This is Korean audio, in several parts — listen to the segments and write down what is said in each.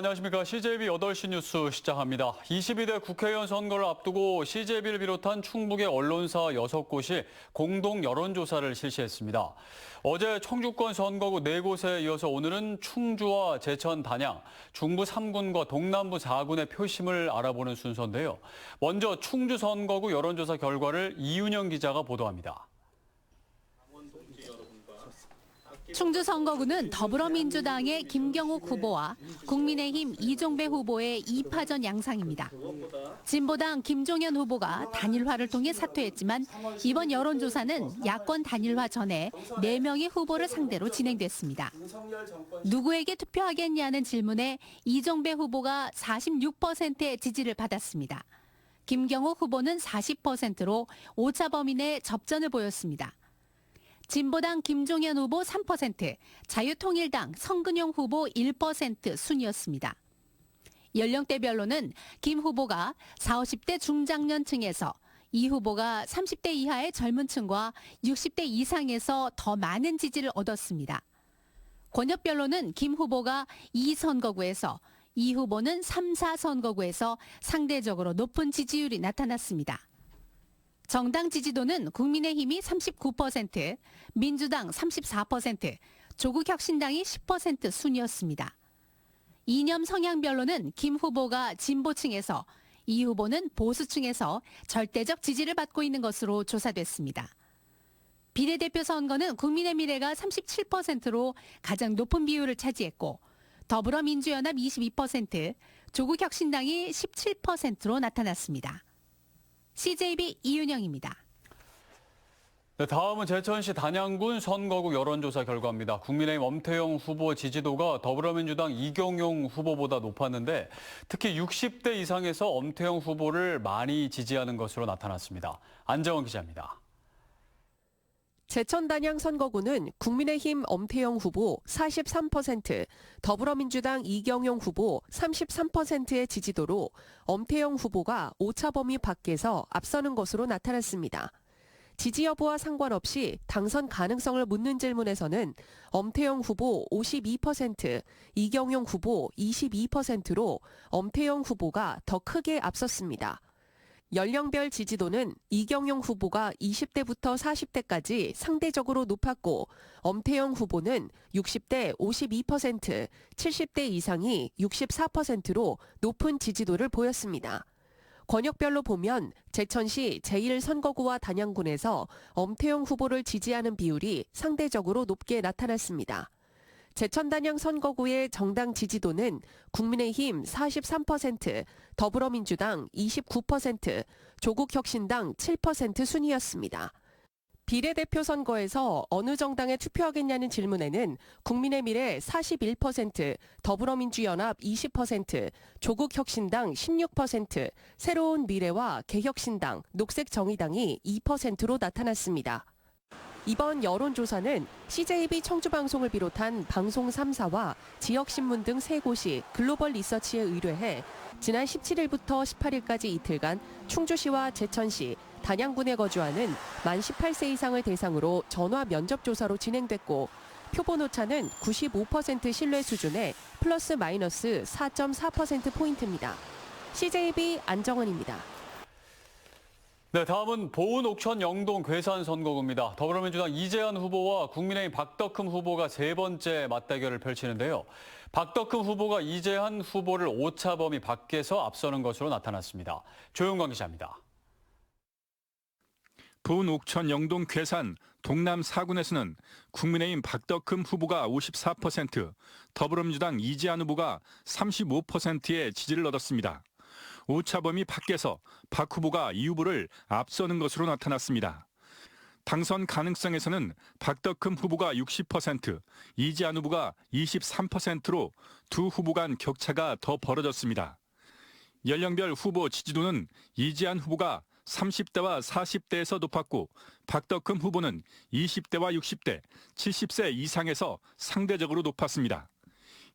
안녕하십니까. CJB 8시 뉴스 시작합니다. 22대 국회의원 선거를 앞두고 CJB를 비롯한 충북의 언론사 6곳이 공동 여론조사를 실시했습니다. 어제 청주권 선거구 4곳에 이어서 오늘은 충주와 제천, 단양, 중부 3군과 동남부 4군의 표심을 알아보는 순서인데요. 먼저 충주 선거구 여론조사 결과를 이윤영 기자가 보도합니다. 충주 선거구는 더불어민주당의 김경욱 후보와 국민의힘 이종배 후보의 2파전 양상입니다. 진보당 김종현 후보가 단일화를 통해 사퇴했지만 이번 여론조사는 야권 단일화 전에 4명의 후보를 상대로 진행됐습니다. 누구에게 투표하겠냐는 질문에 이종배 후보가 46%의 지지를 받았습니다. 김경욱 후보는 40%로 오차 범위 내 접전을 보였습니다. 진보당 김종현 후보 3%, 자유통일당 성근용 후보 1% 순이었습니다. 연령대별로는 김 후보가 40, 50대 중장년층에서 이 후보가 30대 이하의 젊은 층과 60대 이상에서 더 많은 지지를 얻었습니다. 권역별로는 김 후보가 2선거구에서 이 후보는 3, 4선거구에서 상대적으로 높은 지지율이 나타났습니다. 정당 지지도는 국민의힘이 39%, 민주당 34%, 조국혁신당이 10% 순이었습니다. 이념 성향별로는 김 후보가 진보층에서 이 후보는 보수층에서 절대적 지지를 받고 있는 것으로 조사됐습니다. 비례대표 선거는 국민의 미래가 37%로 가장 높은 비율을 차지했고 더불어민주연합 22%, 조국혁신당이 17%로 나타났습니다. CJB 이윤영입니다. 네, 다음은 제천시 단양군 선거구 여론조사 결과입니다. 국민의힘 엄태영 후보 지지도가 더불어민주당 이경용 후보보다 높았는데 특히 60대 이상에서 엄태영 후보를 많이 지지하는 것으로 나타났습니다. 안정원 기자입니다. 제천 단양 선거구는 국민의힘 엄태영 후보 43%, 더불어민주당 이경용 후보 33%의 지지도로 엄태영 후보가 오차 범위 밖에서 앞서는 것으로 나타났습니다. 지지 여부와 상관없이 당선 가능성을 묻는 질문에서는 엄태영 후보 52%, 이경용 후보 22%로 엄태영 후보가 더 크게 앞섰습니다. 연령별 지지도는 이경용 후보가 20대부터 40대까지 상대적으로 높았고 엄태영 후보는 60대 52%, 70대 이상이 64%로 높은 지지도를 보였습니다. 권역별로 보면 제천시 제1선거구와 단양군에서 엄태영 후보를 지지하는 비율이 상대적으로 높게 나타났습니다. 제천단양 선거구의 정당 지지도는 국민의힘 43%, 더불어민주당 29%, 조국혁신당 7% 순이었습니다. 비례대표 선거에서 어느 정당에 투표하겠냐는 질문에는 국민의 미래 41%, 더불어민주연합 20%, 조국혁신당 16%, 새로운 미래와 개혁신당, 녹색정의당이 2%로 나타났습니다. 이번 여론조사는 CJB 청주방송을 비롯한 방송 3사와 지역신문 등 3곳이 글로벌 리서치에 의뢰해 지난 17일부터 18일까지 이틀간 충주시와 제천시, 단양군에 거주하는 만 18세 이상을 대상으로 전화 면접 조사로 진행됐고 표본 오차는 95% 신뢰 수준의 플러스 마이너스 4.4%포인트입니다. CJB 안정원입니다. 네, 다음은 보은 옥천 영동 괴산 선거구입니다. 더불어민주당 이재한 후보와 국민의힘 박덕흠 후보가 세 번째 맞대결을 펼치는데요. 박덕흠 후보가 이재한 후보를 오차 범위 밖에서 앞서는 것으로 나타났습니다. 조용광 기자입니다. 부은 옥천 영동 괴산 동남 4군에서는 국민의힘 박덕흠 후보가 54%, 더불어민주당 이재한 후보가 35%의 지지를 얻었습니다. 오차범위 밖에서 박 후보가 이 후보를 앞서는 것으로 나타났습니다. 당선 가능성에서는 박덕흠 후보가 60%, 이재한 후보가 23%로 두 후보 간 격차가 더 벌어졌습니다. 연령별 후보 지지도는 이재한 후보가 30대와 40대에서 높았고 박덕흠 후보는 20대와 60대, 70세 이상에서 상대적으로 높았습니다.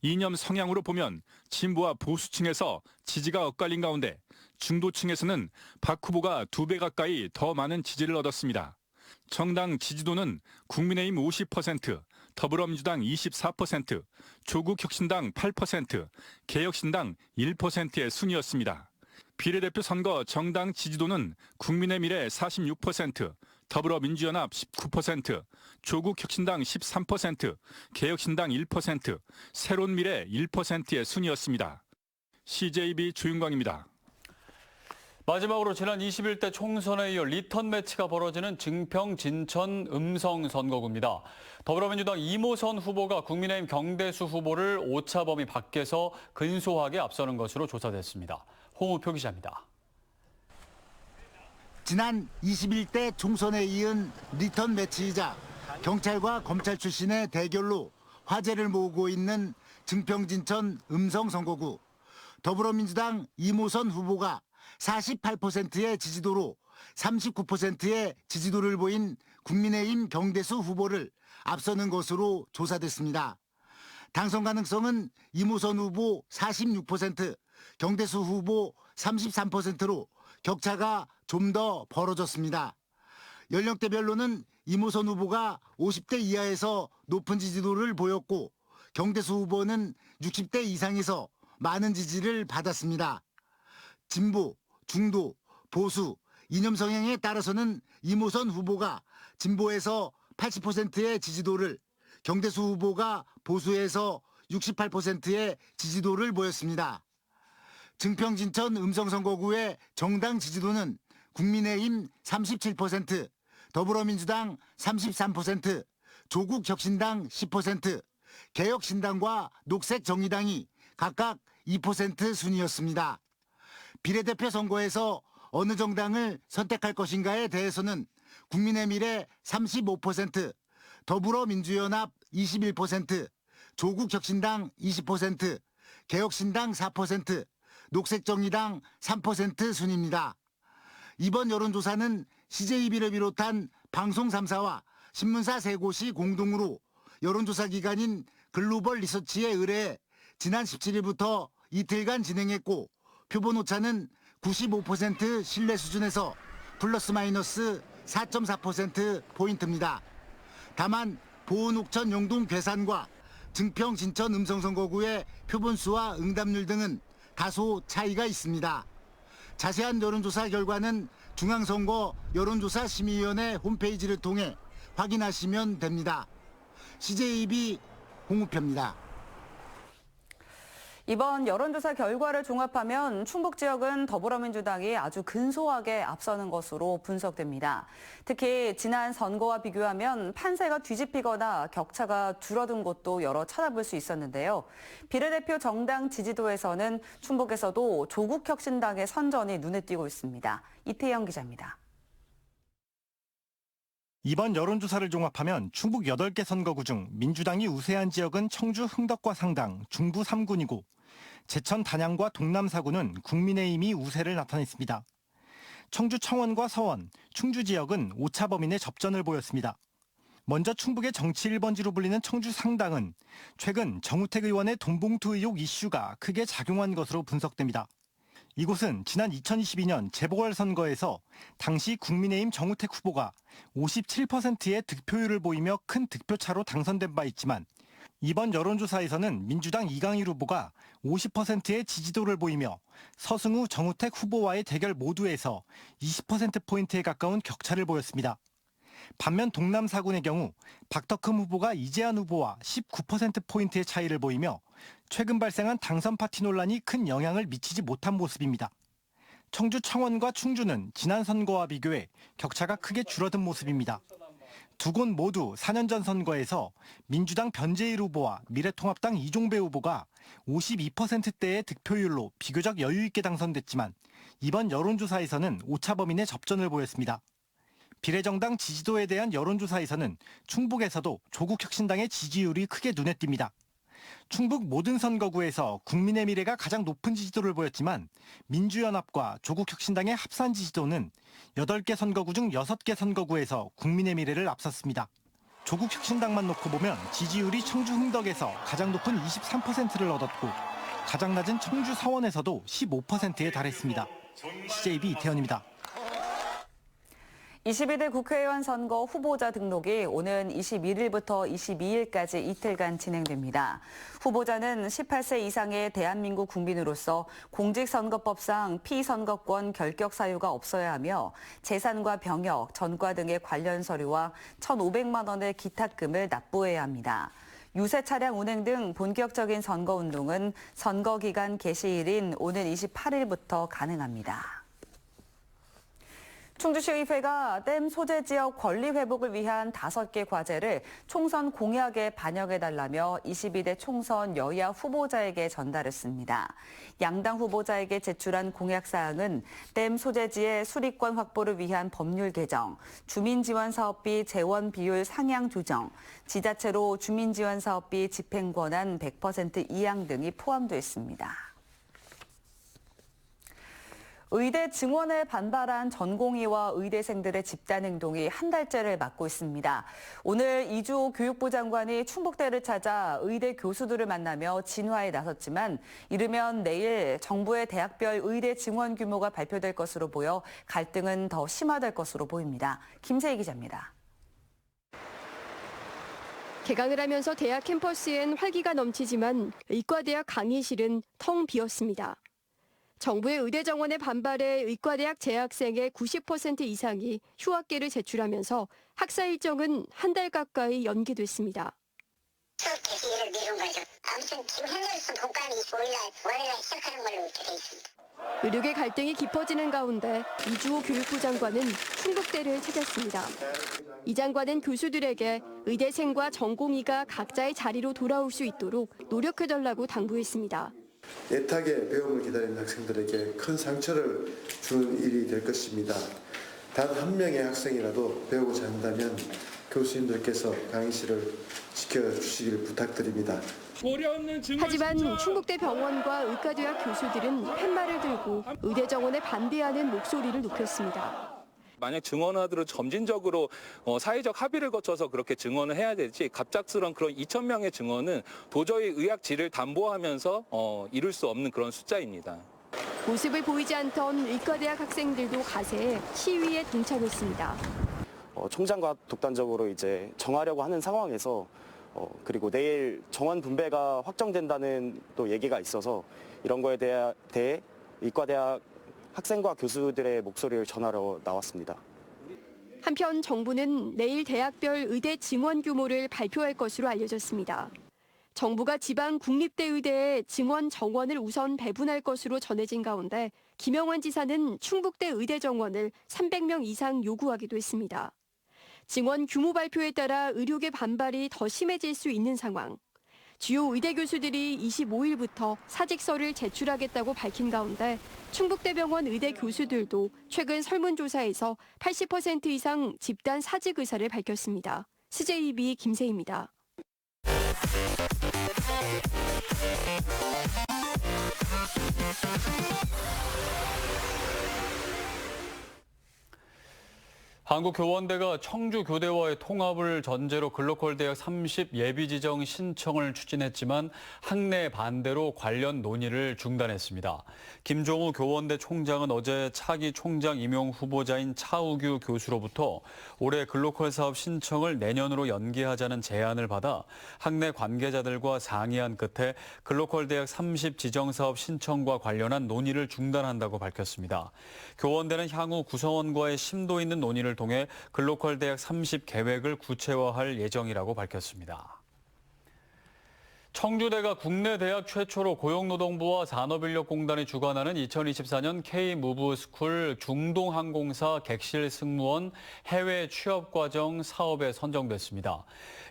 이념 성향으로 보면 진보와 보수층에서 지지가 엇갈린 가운데 중도층에서는 박 후보가 두 배 가까이 더 많은 지지를 얻었습니다. 정당 지지도는 국민의힘 50%, 더불어민주당 24%, 조국혁신당 8%, 개혁신당 1%의 순이었습니다. 비례대표 선거 정당 지지도는 국민의 미래 46%, 더불어민주연합 19%, 조국혁신당 13%, 개혁신당 1%, 새로운미래 1%의 순이었습니다. CJB 조윤광입니다. 마지막으로 지난 21대 총선에 이어 리턴 매치가 벌어지는 증평 진천 음성 선거구입니다. 더불어민주당 이모선 후보가 국민의힘 경대수 후보를 오차범위 밖에서 근소하게 앞서는 것으로 조사됐습니다. 홍우표 기자입니다. 지난 21대 총선에 이은 리턴 매치이자 경찰과 검찰 출신의 대결로 화제를 모으고 있는 증평진천 음성 선거구. 더불어민주당 이모선 후보가 48%의 지지도로 39%의 지지도를 보인 국민의힘 경대수 후보를 앞서는 것으로 조사됐습니다. 당선 가능성은 이모선 후보 46%, 경대수 후보 33%로 격차가 좀 더 벌어졌습니다. 연령대별로는 이모선 후보가 50대 이하에서 높은 지지도를 보였고 경대수 후보는 60대 이상에서 많은 지지를 받았습니다. 진보, 중도, 보수, 이념 성향에 따라서는 이모선 후보가 진보에서 80%의 지지도를 경대수 후보가 보수에서 68%의 지지도를 보였습니다. 증평진천 음성선거구의 정당 지지도는 국민의힘 37%, 더불어민주당 33%, 조국혁신당 10%, 개혁신당과 녹색정의당이 각각 2% 순이었습니다. 비례대표 선거에서 어느 정당을 선택할 것인가에 대해서는 국민의 미래 35%, 더불어민주연합 21%, 조국혁신당 20%, 개혁신당 4%, 녹색정의당 3% 순입니다. 이번 여론조사는 CJB를 비롯한 방송 3사와 신문사 3곳이 공동으로 여론조사 기관인 글로벌 리서치에 의뢰해 지난 17일부터 이틀간 진행했고 표본 오차는 95% 신뢰 수준에서 플러스 마이너스 4.4% 포인트입니다. 다만 보은 옥천 용동 괴산과 증평 진천 음성선거구의 표본수와 응답률 등은 다소 차이가 있습니다. 자세한 여론조사 결과는 중앙선거 여론조사 심의위원회 홈페이지를 통해 확인하시면 됩니다. CJB 홍우표입니다. 이번 여론조사 결과를 종합하면 충북 지역은 더불어민주당이 아주 근소하게 앞서는 것으로 분석됩니다. 특히 지난 선거와 비교하면 판세가 뒤집히거나 격차가 줄어든 곳도 여러 찾아볼 수 있었는데요. 비례대표 정당 지지도에서는 충북에서도 조국혁신당의 선전이 눈에 띄고 있습니다. 이태영 기자입니다. 이번 여론조사를 종합하면 충북 8개 선거구 중 민주당이 우세한 지역은 청주 흥덕과 상당, 중부 3군이고 제천 단양과 동남 4군은 국민의힘이 우세를 나타냈습니다. 청주 청원과 서원, 충주 지역은 오차 내 접전을 보였습니다. 먼저 충북의 정치 1번지로 불리는 청주 상당은 최근 정우택 의원의 돈봉투 의혹 이슈가 크게 작용한 것으로 분석됩니다. 이곳은 지난 2022년 재보궐선거에서 당시 국민의힘 정우택 후보가 57%의 득표율을 보이며 큰 득표차로 당선된 바 있지만 이번 여론조사에서는 민주당 이강일 후보가 50%의 지지도를 보이며 서승우 정우택 후보와의 대결 모두에서 20%포인트에 가까운 격차를 보였습니다. 반면 동남 4군의 경우 박덕흠 후보가 이재한 후보와 19%포인트의 차이를 보이며 최근 발생한 당선 파티 논란이 큰 영향을 미치지 못한 모습입니다. 청주 청원과 충주는 지난 선거와 비교해 격차가 크게 줄어든 모습입니다. 두 곳 모두 4년 전 선거에서 민주당 변재일 후보와 미래통합당 이종배 후보가 52%대의 득표율로 비교적 여유 있게 당선됐지만 이번 여론조사에서는 오차범위 내 접전을 보였습니다. 비례정당 지지도에 대한 여론조사에서는 충북에서도 조국혁신당의 지지율이 크게 눈에 띕니다. 충북 모든 선거구에서 국민의 미래가 가장 높은 지지도를 보였지만 민주연합과 조국혁신당의 합산 지지도는 8개 선거구 중 6개 선거구에서 국민의 미래를 앞섰습니다. 조국혁신당만 놓고 보면 지지율이 청주 흥덕에서 가장 높은 23%를 얻었고 가장 낮은 청주 서원에서도 15%에 달했습니다. CJB 이태현입니다. 22대 국회의원 선거 후보자 등록이 오는 21일부터 22일까지 이틀간 진행됩니다. 후보자는 18세 이상의 대한민국 국민으로서 공직선거법상 피선거권 결격 사유가 없어야 하며 재산과 병역, 전과 등의 관련 서류와 1,500만 원의 기탁금을 납부해야 합니다. 유세 차량 운행 등 본격적인 선거 운동은 선거 기간 개시일인 오는 28일부터 가능합니다. 충주시의회가 댐 소재 지역 권리 회복을 위한 다섯 개 과제를 총선 공약에 반영해달라며 22대 총선 여야 후보자에게 전달했습니다. 양당 후보자에게 제출한 공약 사항은 댐 소재지의 수리권 확보를 위한 법률 개정, 주민지원 사업비 재원 비율 상향 조정, 지자체로 주민지원 사업비 집행 권한 100% 이양 등이 포함되어 있습니다. 의대 증원에 반발한 전공의와 의대생들의 집단 행동이 한 달째를 맞고 있습니다. 오늘 이주호 교육부 장관이 충북대를 찾아 의대 교수들을 만나며 진화에 나섰지만 이르면 내일 정부의 대학별 의대 증원 규모가 발표될 것으로 보여 갈등은 더 심화될 것으로 보입니다. 김세희 기자입니다. 개강을 하면서 대학 캠퍼스엔 활기가 넘치지만 의과대학 강의실은 텅 비었습니다. 정부의 의대 정원에 반발해 의과대학 재학생의 90% 이상이 휴학계를 제출하면서 학사 일정은 한 달 가까이 연기됐습니다. 수업 개시일을 미룬 거죠. 아무튼 지금 현재로서 독감이 25일날 월요일날 시작하는 걸로 이렇게 돼 있습니다. 의료계 갈등이 깊어지는 가운데 이주호 교육부 장관은 충북대를 찾았습니다. 이 장관은 교수들에게 의대생과 전공의가 각자의 자리로 돌아올 수 있도록 노력해달라고 당부했습니다. 애타게 배움을 기다리는 학생들에게 큰 상처를 주는 일이 될 것입니다. 단 한 명의 학생이라도 배우고자 한다면 교수님들께서 강의실을 지켜주시길 부탁드립니다. 하지만 충북대 병원과 의과대학 교수들은 팻말을 들고 의대 정원에 반대하는 목소리를 높였습니다. 만약 증언을 하도록 점진적으로 어, 사회적 합의를 거쳐서 그렇게 증언을 해야 되지 갑작스런 그런 2천 명의 증언은 도저히 의학 질을 담보하면서 어, 이룰 수 없는 그런 숫자입니다. 모습을 보이지 않던 의과대학 학생들도 가세해 시위에 동참했습니다. 어, 총장과 독단적으로 이제 정하려고 하는 상황에서 어, 그리고 내일 정원 분배가 확정된다는 또 얘기가 있어서 이런 거에 대해, 대해 의과대학 학생과 교수들의 목소리를 전하러 나왔습니다. 한편 정부는 내일 대학별 의대 증원 규모를 발표할 것으로 알려졌습니다. 정부가 지방 국립대 의대에 증원 정원을 우선 배분할 것으로 전해진 가운데 김영환 지사는 충북대 의대 정원을 300명 이상 요구하기도 했습니다. 증원 규모 발표에 따라 의료계 반발이 더 심해질 수 있는 상황. 주요 의대 교수들이 25일부터 사직서를 제출하겠다고 밝힌 가운데 충북대병원 의대 교수들도 최근 설문조사에서 80% 이상 집단 사직 의사를 밝혔습니다. CJB 김세희입니다. 한국교원대가 청주교대와의 통합을 전제로 글로컬 대학 30 예비 지정 신청을 추진했지만 학내 반대로 관련 논의를 중단했습니다. 김종우 교원대 총장은 어제 차기 총장 임용 후보자인 차우규 교수로부터 올해 글로컬 사업 신청을 내년으로 연기하자는 제안을 받아 학내 관계자들과 상의한 끝에 글로컬 대학 30 지정 사업 신청과 관련한 논의를 중단한다고 밝혔습니다. 교원대는 향후 구성원과의 심도 있는 논의를 통해 글로컬 대학 30 계획을 구체화할 예정이라고 밝혔습니다. 청주대가 국내 대학 최초로 고용노동부와 산업인력공단이 주관하는 2024년 K-무브스쿨 중동항공사 객실 승무원 해외 취업과정 사업에 선정됐습니다.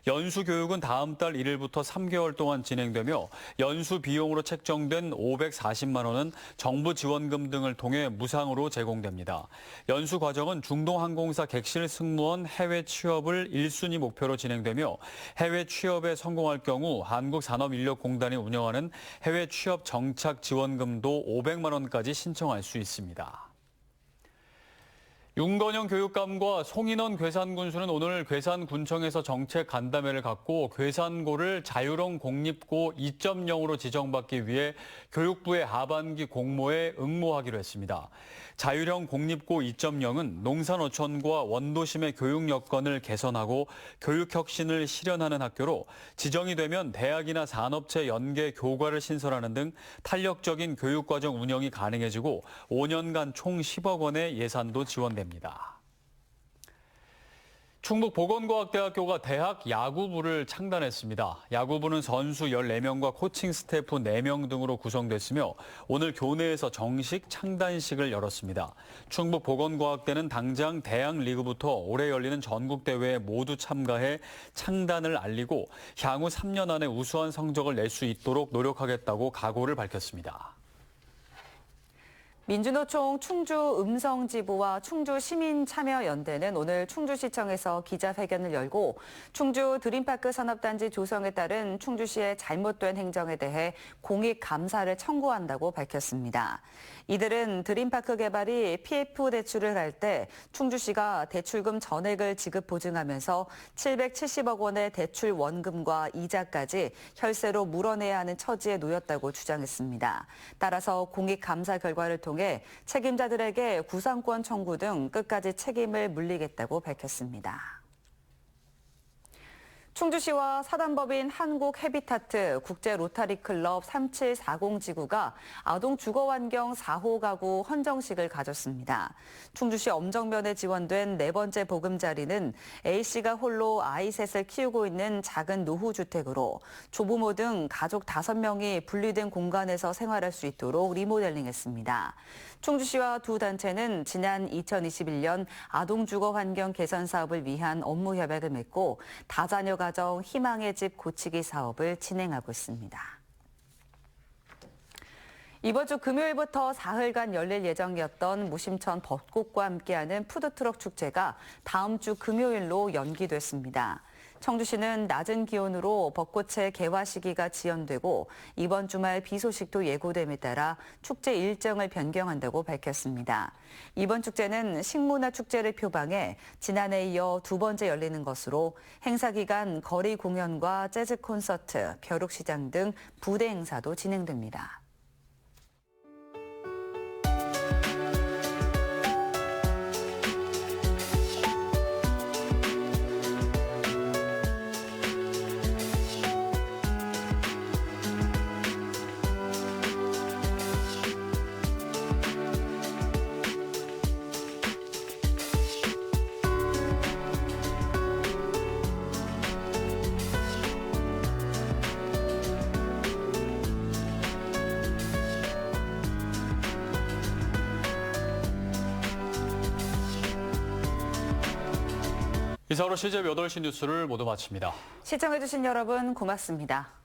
연수 교육은 다음 달 1일부터 3개월 동안 진행되며 연수 비용으로 책정된 540만 원은 정부 지원금 등을 통해 무상으로 제공됩니다. 연수 과정은 중동항공사 객실 승무원 해외 취업을 1순위 목표로 진행되며 해외 취업에 성공할 경우 한국 산 업인력공단이 운영하는 해외 취업 정착 지원금도 500만 원까지 신청할 수 있습니다. 윤건영 교육감과 송인원 괴산군수는 오늘 괴산군청에서 정책 간담회를 갖고 괴산고를 자유형 공립고 2.0으로 지정받기 위해 교육부의 하반기 공모에 응모하기로 했습니다. 자유형 공립고 2.0은 농산어촌과 원도심의 교육 여건을 개선하고 교육 혁신을 실현하는 학교로 지정이 되면 대학이나 산업체 연계 교과를 신설하는 등 탄력적인 교육과정 운영이 가능해지고 5년간 총 10억 원의 예산도 지원됩니다. 충북 보건과학대학교가 대학 야구부를 창단했습니다. 야구부는 선수 14명과 코칭 스태프 4명 등으로 구성됐으며 오늘 교내에서 정식 창단식을 열었습니다. 충북 보건과학대는 당장 대학 리그부터 올해 열리는 전국 대회에 모두 참가해 창단을 알리고 향후 3년 안에 우수한 성적을 낼 수 있도록 노력하겠다고 각오를 밝혔습니다. 민주노총 충주 음성지부와 충주시민참여연대는 오늘 충주시청에서 기자회견을 열고 충주 드림파크 산업단지 조성에 따른 충주시의 잘못된 행정에 대해 공익 감사를 청구한다고 밝혔습니다. 이들은 드림파크 개발이 PF 대출을 할 때 충주시가 대출금 전액을 지급 보증하면서 770억 원의 대출 원금과 이자까지 혈세로 물어내야 하는 처지에 놓였다고 주장했습니다. 따라서 공익 감사 결과를 통해 책임자들에게 구상권 청구 등 끝까지 책임을 물리겠다고 밝혔습니다. 충주시와 사단법인 한국헤비타트 국제 로타리 클럽 3740 지구가 아동 주거 환경 4호 가구 헌정식을 가졌습니다. 충주시 엄정면에 지원된 네 번째 보금자리는 A씨가 홀로 아이 셋을 키우고 있는 작은 노후 주택으로 조부모 등 가족 5명이 분리된 공간에서 생활할 수 있도록 리모델링했습니다. 충주시와 두 단체는 지난 2021년 아동 주거 환경 개선 사업을 위한 업무 협약을 맺고 다자녀 가정 희망의 집 고치기 사업을 진행하고 있습니다. 이번 주 금요일부터 사흘간 열릴 예정이었던 무심천 벚꽃과 함께하는 푸드트럭 축제가 다음 주 금요일로 연기됐습니다. 청주시는 낮은 기온으로 벚꽃의 개화 시기가 지연되고 이번 주말 비 소식도 예고됨에 따라 축제 일정을 변경한다고 밝혔습니다. 이번 축제는 식문화 축제를 표방해 지난해에 이어 두 번째 열리는 것으로 행사 기간 거리 공연과 재즈 콘서트, 벼룩시장 등 부대 행사도 진행됩니다. 이사로 CJ 8시 뉴스를 모두 마칩니다. 시청해주신 여러분 고맙습니다.